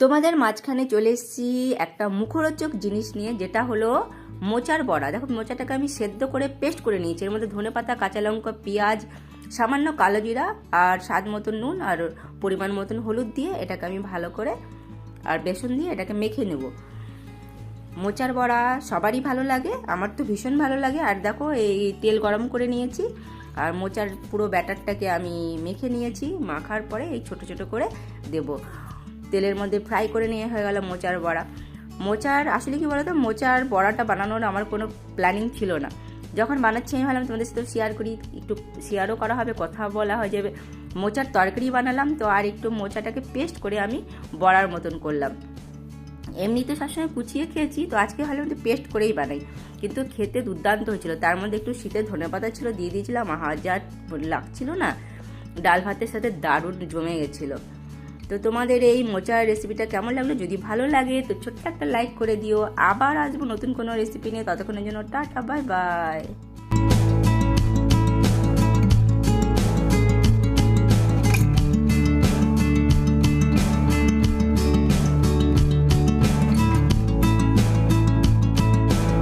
তোমাদের মাঝখানে চলে এসেছি একটা মুখরোচক জিনিস নিয়ে, যেটা হলো মোচার বড়া। দেখো, মোচাটাকে আমি সেদ্ধ করে পেস্ট করে নিয়েছি। এর মধ্যে ধনে পাতা কাঁচা লঙ্কা, পেঁয়াজ, সামান্য কালো জিরা আর স্বাদ মতন নুন আর পরিমাণ মতন হলুদ দিয়ে এটাকে আমি ভালো করে আর বেসন দিয়ে এটাকে মেখে নেব। মোচার বড়া সবারই ভালো লাগে, আমার তো ভীষণ ভালো লাগে। আর দেখো, এই তেল গরম করে নিয়েছি আর মোচার পুরো ব্যাটারটাকে আমি মেখে নিয়েছি। মাখার পরে এই ছোট ছোট করে দেব। তেলের মধ্যে ফ্রাই করে নিয়ে হয়ে গেল মোচার বড়া। মোচার, আসলে কি বলতো, মোচার বড়াটা বানানোর আমার কোনো প্ল্যানিং ছিল না। যখন বানাচ্ছি আমি ভাবলাম তোমাদের সাথে শেয়ার করি, একটু শেয়ারও করা হবে, কথা বলা হয়ে যাবে। মোচার তরকারি বানালাম, তো আর একটু মোচাটাকে পেস্ট করে আমি বড়ার মতন করলাম। এমনি তো সবসময় কুচিয়ে খেয়েছি, তো আজকে ভালো একটু পেস্ট করেই বানাই। কিন্তু খেতে দুর্দান্ত হয়েছিল। তার মধ্যে একটু শীতের ধনে পাতা ছিল, দিয়ে দিয়েছিলাম হাজার লাগছিল না, ডাল ভাতের সাথে দারুণ জমে গেছিল। তো তোমাদের এই মোচার রেসিপিটা কেমন লাগল? যদি ভালো লাগে, তো ছোট্ট একটা লাইক করে দিও। আবার আসব নতুন কোনো রেসিপি নিয়ে। ততক্ষণের জন্য টাটা বাই বাই